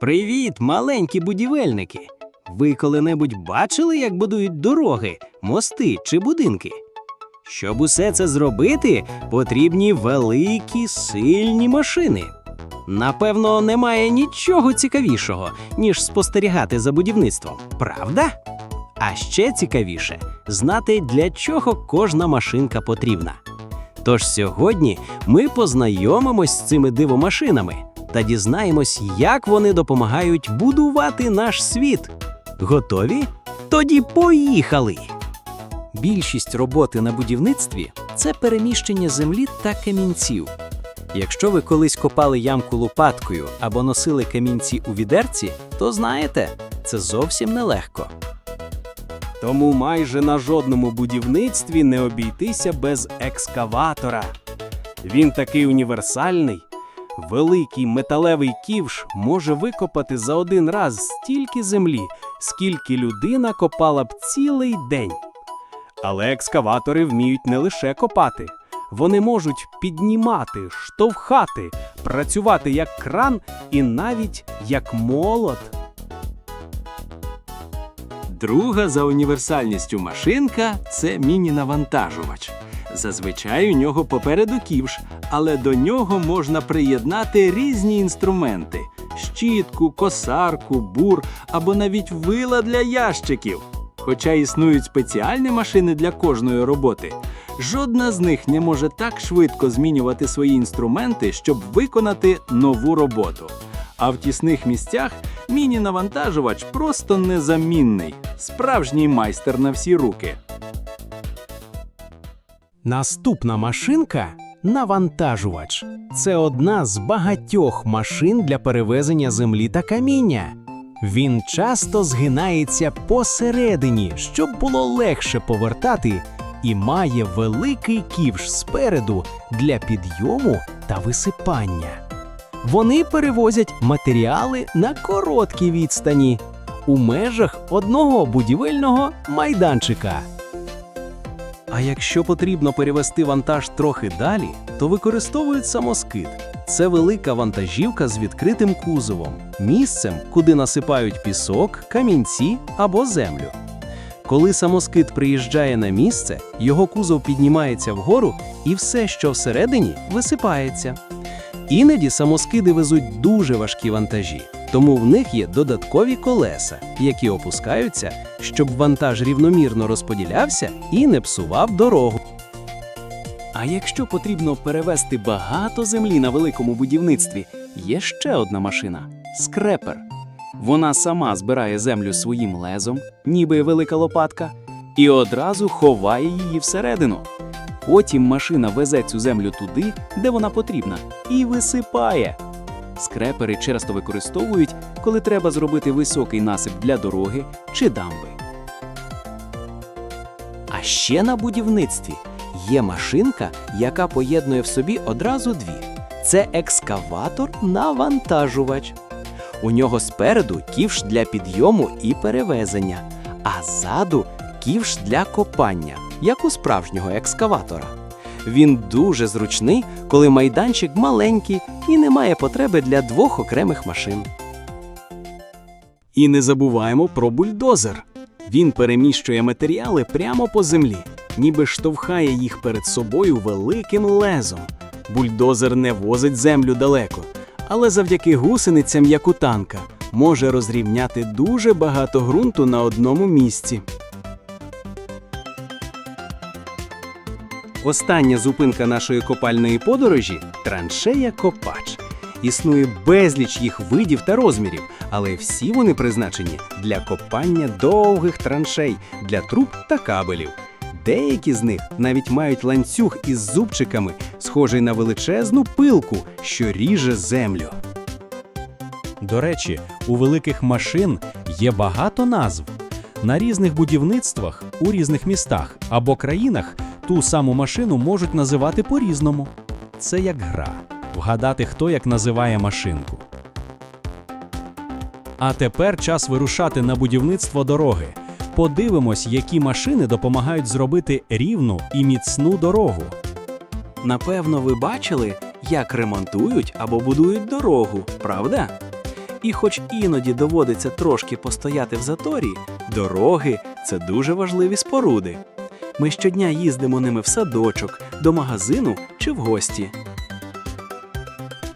Привіт, маленькі будівельники! Ви коли-небудь бачили, як будують дороги, мости чи будинки? Щоб усе це зробити, потрібні великі сильні машини. Напевно, немає нічого цікавішого, ніж спостерігати за будівництвом, правда? А ще цікавіше знати, для чого кожна машинка потрібна. Тож сьогодні ми познайомимось з цими дивомашинами та дізнаємось, як вони допомагають будувати наш світ. Готові? Тоді поїхали! Більшість роботи на будівництві це переміщення землі та камінців. Якщо ви колись копали ямку лопаткою або носили камінці у відерці, то знаєте, це зовсім нелегко. Тому майже на жодному будівництві не обійтися без екскаватора. Він такий універсальний. Великий металевий ківш може викопати за один раз стільки землі, скільки людина копала б цілий день. Але екскаватори вміють не лише копати, вони можуть піднімати, штовхати, працювати як кран і навіть як молот. Друга за універсальністю машинка це міні-навантажувач. Зазвичай у нього попереду ківш, але до нього можна приєднати різні інструменти: щітку, косарку, бур або навіть вила для ящиків. Хоча існують спеціальні машини для кожної роботи, жодна з них не може так швидко змінювати свої інструменти, щоб виконати нову роботу. А в тісних місцях міні-навантажувач просто незамінний, справжній майстер на всі руки. Наступна машинка навантажувач. Це одна з багатьох машин для перевезення землі та каміння. Він часто згинається посередині, щоб було легше повертати, і має великий ківш спереду для підйому та висипання. Вони перевозять матеріали на короткі відстані у межах одного будівельного майданчика. А якщо потрібно перевести вантаж трохи далі, то використовують самоскид. Це велика вантажівка з відкритим кузовом, місцем, куди насипають пісок, камінці або землю. Коли самоскид приїжджає на місце, його кузов піднімається вгору, і все, що всередині, висипається. Іноді самоскиди везуть дуже важкі вантажі, тому в них є додаткові колеса, які опускаються, щоб вантаж рівномірно розподілявся і не псував дорогу. А якщо потрібно перевезти багато землі на великому будівництві, є ще одна машина скрепер. Вона сама збирає землю своїм лезом, ніби велика лопатка, і одразу ховає її всередину. Потім машина везе цю землю туди, де вона потрібна, і висипає. Скрепери часто використовують, коли треба зробити високий насип для дороги чи дамби. А ще на будівництві є машинка, яка поєднує в собі одразу дві: це екскаватор-навантажувач. У нього спереду ківш для підйому і перевезення, а ззаду ківш для копання, як у справжнього екскаватора. Він дуже зручний, коли майданчик маленький і немає потреби для двох окремих машин. І не забуваємо про бульдозер. Він переміщує матеріали прямо по землі, ніби штовхає їх перед собою великим лезом. Бульдозер не возить землю далеко, але завдяки гусеницям, як у танка, може розрівняти дуже багато ґрунту на одному місці. Остання зупинка нашої копальної подорожі траншея Копач. Існує безліч їх видів та розмірів, але всі вони призначені для копання довгих траншей для труб та кабелів. Деякі з них навіть мають ланцюг із зубчиками, схожий на величезну пилку, що ріже землю. До речі, у великих машин є багато назв. На різних будівництвах у різних містах або країнах ту саму машину можуть називати по-різному. Це як гра вгадати, хто як називає машинку. А тепер час вирушати на будівництво дороги. Подивимось, які машини допомагають зробити рівну і міцну дорогу. Напевно, ви бачили, як ремонтують або будують дорогу, правда? І хоч іноді доводиться трошки постояти в заторі, дороги це дуже важливі споруди. Ми щодня їздимо ними в садочок, до магазину чи в гості.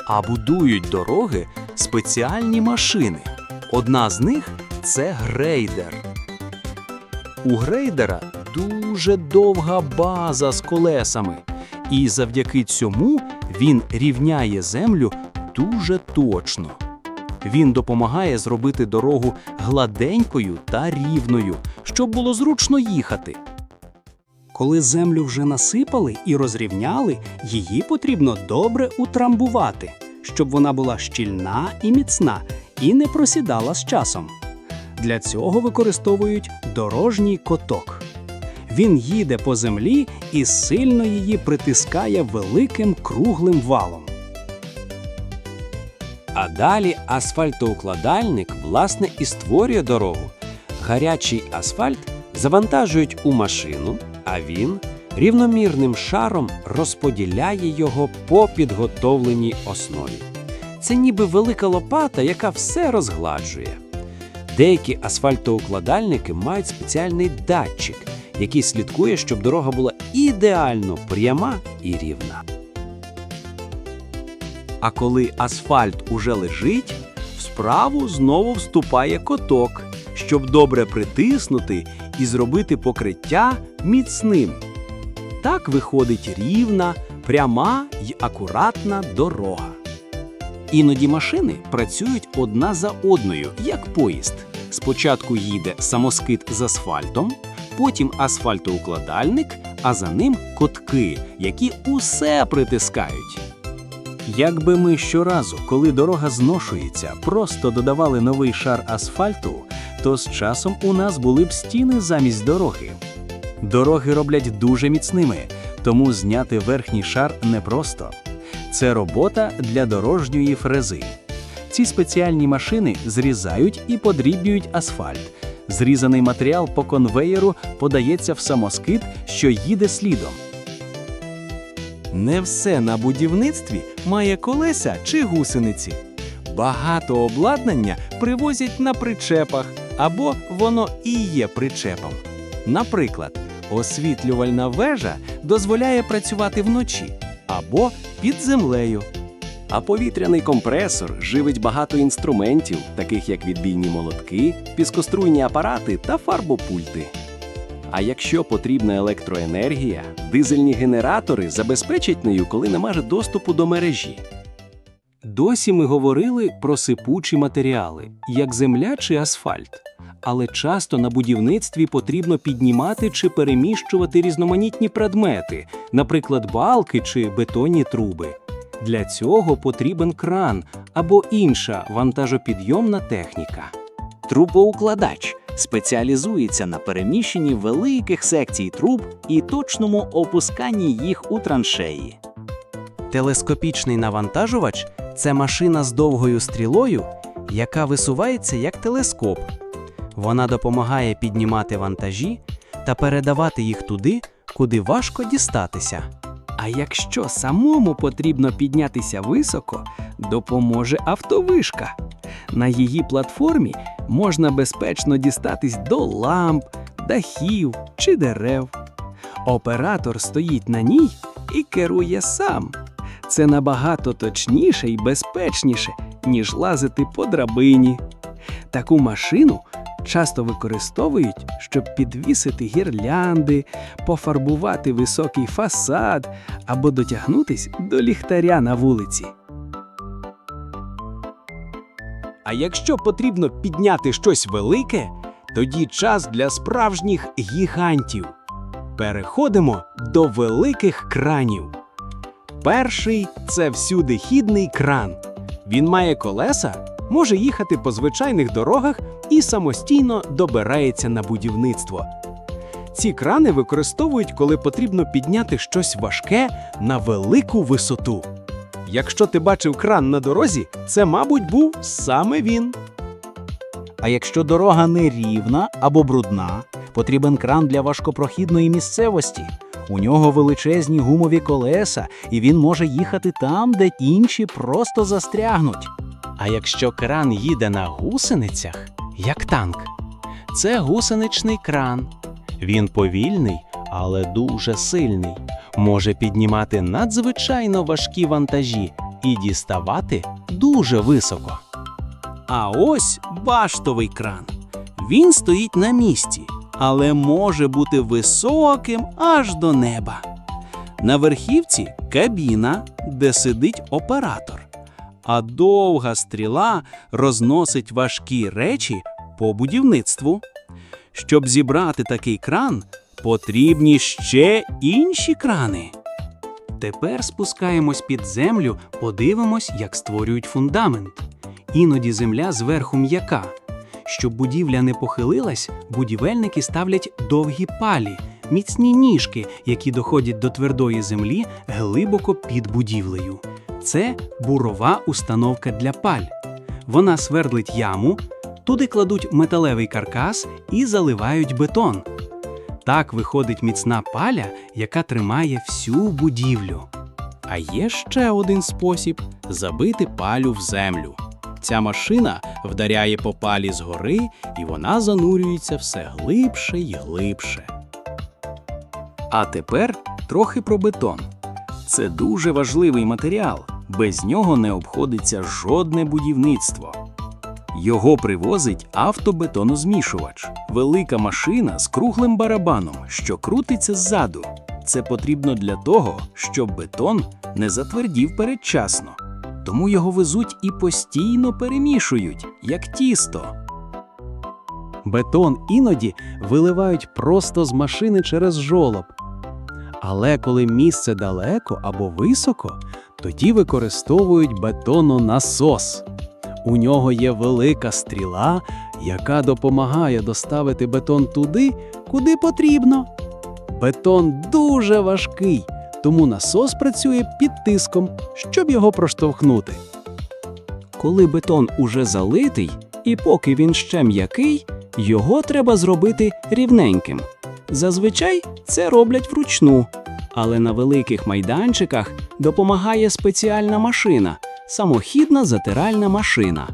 А будують дороги спеціальні машини. Одна з них це грейдер. У грейдера дуже довга база з колесами, і завдяки цьому він рівняє землю дуже точно. Він допомагає зробити дорогу гладенькою та рівною, щоб було зручно їхати. Коли землю вже насипали і розрівняли, її потрібно добре утрамбувати, щоб вона була щільна і міцна і не просідала з часом. Для цього використовують дорожній коток. Він їде по землі і сильно її притискає великим круглим валом. А далі асфальтоукладальник власне і створює дорогу. Гарячий асфальт завантажують у машину, а він рівномірним шаром розподіляє його по підготовленій основі. Це ніби велика лопата, яка все розгладжує. Деякі асфальтоукладальники мають спеціальний датчик, який слідкує, щоб дорога була ідеально пряма і рівна. А коли асфальт уже лежить, в справу знову вступає коток, щоб добре притиснути і зробити покриття міцним. Так виходить рівна, пряма й акуратна дорога. Іноді машини працюють одна за одною, як поїзд. Спочатку їде самоскид з асфальтом, потім асфальтоукладальник, а за ним котки, які усе притискають. Якби ми щоразу, коли дорога зношується, просто додавали новий шар асфальту, то з часом у нас були б стіни замість дороги. Дороги роблять дуже міцними, тому зняти верхній шар непросто. Це робота для дорожньої фрези. Ці спеціальні машини зрізають і подрібнюють асфальт. Зрізаний матеріал по конвеєру подається в самоскид, що їде слідом. Не все на будівництві має колеса чи гусениці. Багато обладнання привозять на причепах або воно і є причепом. Наприклад, освітлювальна вежа дозволяє працювати вночі або під землею. А повітряний компресор живить багато інструментів, таких як відбійні молотки, піскоструйні апарати та фарбопульти. А якщо потрібна електроенергія, дизельні генератори забезпечать нею, коли немає доступу до мережі. Досі ми говорили про сипучі матеріали, як земля чи асфальт. Але часто на будівництві потрібно піднімати чи переміщувати різноманітні предмети, наприклад, балки чи бетонні труби. Для цього потрібен кран або інша вантажопідйомна техніка. Трубоукладач спеціалізується на переміщенні великих секцій труб і точному опусканні їх у траншеї. Телескопічний навантажувач це машина з довгою стрілою, яка висувається як телескоп. Вона допомагає піднімати вантажі та передавати їх туди, куди важко дістатися. А якщо самому потрібно піднятися високо, допоможе автовишка. На її платформі можна безпечно дістатись до ламп, дахів чи дерев. Оператор стоїть на ній і керує сам. Це набагато точніше і безпечніше, ніж лазити по драбині. Таку машину часто використовують, щоб підвісити гірлянди, пофарбувати високий фасад або дотягнутись до ліхтаря на вулиці. А якщо потрібно підняти щось велике, тоді час для справжніх гігантів. Переходимо до великих кранів. Перший це всюдихідний кран. Він має колеса, може їхати по звичайних дорогах і самостійно добирається на будівництво. Ці крани використовують, коли потрібно підняти щось важке на велику висоту. Якщо ти бачив кран на дорозі, це, мабуть, був саме він. А якщо дорога нерівна або брудна, потрібен кран для важкопрохідної місцевості. У нього величезні гумові колеса, і він може їхати там, де інші просто застрягнуть. А якщо кран їде на гусеницях, як танк, це гусеничний кран. Він повільний, але дуже сильний, може піднімати надзвичайно важкі вантажі і діставати дуже високо. А ось баштовий кран. Він стоїть на місці, але може бути високим аж до неба. На верхівці кабіна, де сидить оператор, а довга стріла розносить важкі речі по будівництву. Щоб зібрати такий кран, потрібні ще інші крани. Тепер спускаємось під землю, подивимось, як створюють фундамент. Іноді земля зверху м'яка. Щоб будівля не похилилась, будівельники ставлять довгі палі, міцні ніжки, які доходять до твердої землі глибоко під будівлею. Це бурова установка для паль. Вона свердлить яму, туди кладуть металевий каркас і заливають бетон. Так виходить міцна паля, яка тримає всю будівлю. А є ще один спосіб забити палю в землю. Ця машина вдаряє по палі згори, і вона занурюється все глибше й глибше. А тепер трохи про бетон. Це дуже важливий матеріал, без нього не обходиться жодне будівництво. Його привозить автобетонозмішувач велика машина з круглим барабаном, що крутиться ззаду. Це потрібно для того, щоб бетон не затвердів передчасно. Тому його везуть і постійно перемішують, як тісто. Бетон іноді виливають просто з машини через жолоб. Але коли місце далеко або високо, тоді використовують бетононасос. У нього є велика стріла, яка допомагає доставити бетон туди, куди потрібно. Бетон дуже важкий, тому насос працює під тиском, щоб його проштовхнути. Коли бетон уже залитий, і поки він ще м'який, його треба зробити рівненьким. Зазвичай це роблять вручну, але на великих майданчиках допомагає спеціальна машина самохідна затиральна машина.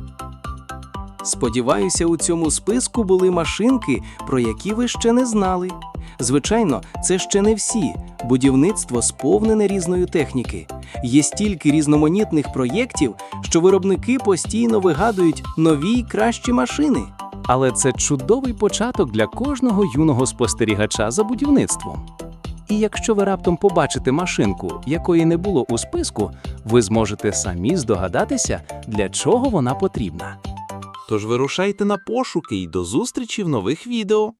Сподіваюся, у цьому списку були машинки, про які ви ще не знали. Звичайно, це ще не всі. Будівництво сповнене різної техніки. Є стільки різноманітних проєктів, що виробники постійно вигадують нові й кращі машини. Але це чудовий початок для кожного юного спостерігача за будівництвом. І якщо ви раптом побачите машинку, якої не було у списку, ви зможете самі здогадатися, для чого вона потрібна. Тож вирушайте на пошуки і до зустрічі в нових відео.